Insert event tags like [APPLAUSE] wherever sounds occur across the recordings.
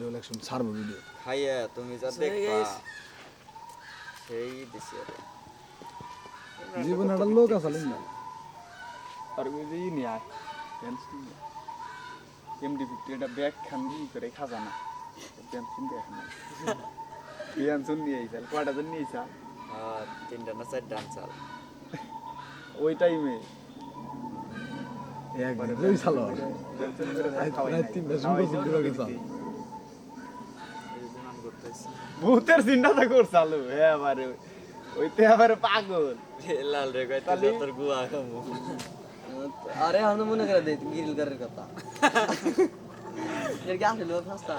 Viral action ছাড়বো video খাইয়া তুমি যা দেখবা সেই দিছি আরে জীবনে একটা লোক আছে না আর ওই যে ই নিয়ে আয় pencil M D fifty bag খান ই করে খাজানা পেন্সিল ব্যাগ না। [LAUGHS] পেন্সিল নিয়ে আইসাল কয়টা জন নিয়ে আইসাল আহ, তিনটা না চারটা আনসাল ওই টাইমে একদিন লই চালো রাত তিনটা সময় গেছা ভূতের চিন্তাটা করছালু হ্যাঁ আবারে ওইতে আবার পাগল। লাল রে কইতে তালি? তোর গুয়া খামু। আরে আমি মনে করে দেই গিরিল করার কথা। এর কি আসলে ফাস্তা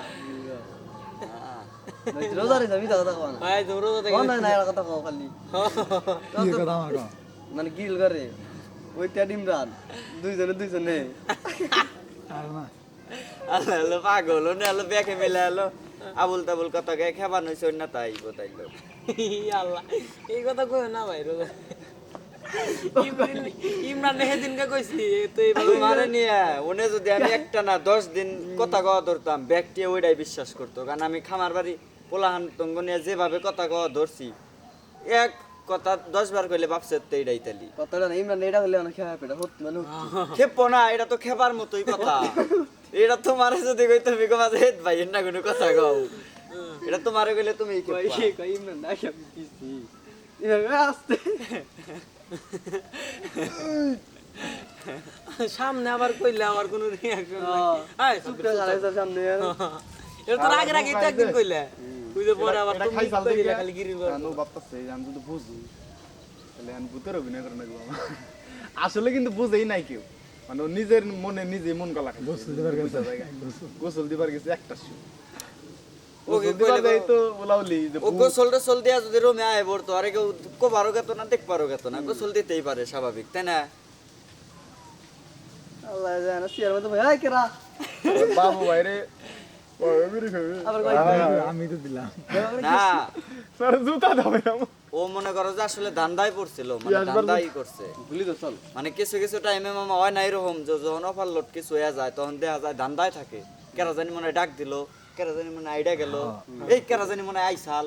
রোজারে যাবি তো কথা কোনা ভাই তোমরা তো কোন না না কথা কও খালি। কি কথা আমার কও? মানে গিরিল করে দুইজনে দুইজনে। আর না। পাগল ও আলো ব্যাকে মেলে আলো। আবুল তাবুল কথা কে খাবার নইছে না তাই বতাইলো আল্লাহ এই কথা কই না ভাই রোজা। ইমরান সেদিনকে কইছি তো এইভাবে মারে নিয়ে ওনে যদি আমি একটা না দশ দিন কথা কওয়া ধরতাম ব্যক্তি ওইটাই বিশ্বাস করতো। কারণ আমি খামার বাড়ি পোলাহান তঙ্গ নিয়ে যেভাবে কথা কওয়া ধরছি এক কথা দশ বার কইলে বাপসে এইটাই তালি। কথাটা না ইমরান এটা হলে অনেক খেয়া পেটা হত মানে খেপো না এটা তো খেপার মতোই কথা। [LAUGHS] এটা তো তোমারে যদি কই তুমি কমা যে হেদ ভাই এর না কোনো কথা কও। এটা তোমারে কইলে তুমি কই কই ইমরান না খেয়া পিছি ইমরান আসতে সামনে আবার কইলে আমার কোনো রিঅ্যাকশন নাই। চুপ করে দাঁড়াইছে সামনে। এটা তো আগে আগে তো একদিন কইলে। তুই তো পরে আবার তুমি খাইছাল কইলে দেখে খালি গিরি আমি ভাবতাছি আমি যদি বুঝি তাহলে আমি ভূতের অভিনয় করে নাকি বাবা। আসলে কিন্তু বুঝেই নাই কেউ। মানে নিজের মনে নিজে মন গলা গোসল দিবার গেছে। গোসল। দিবার গেছে একটা শু যদি রুমে আয় পড়তো আরে কেউ কোবারও গেত না গেত না। গোসল দিতেই পারে স্বাভাবিক তাই না? আল্লাহ জানে সিয়ার মধ্যে ভাই কেরা? বাবু ভাইরে আমি তো দিলাম। না। স্যার জুতা দাবে ও মনে করো যে আসলে ধান্দাই পড়ছিল মানে ধান্দাই করছে। ভুলি তো চল। মানে কিছু কিছু টাইমে মামা হয় না এরকম যে যখন অফার লোড কিছু হয়ে যায় তখন দেখা যায় ধান্দায় থাকে। কেরা জানি মনে ডাক দিল কেরা জানি মনে আইডা গেল। এই কেরা জানি মনে হয় আইসাল।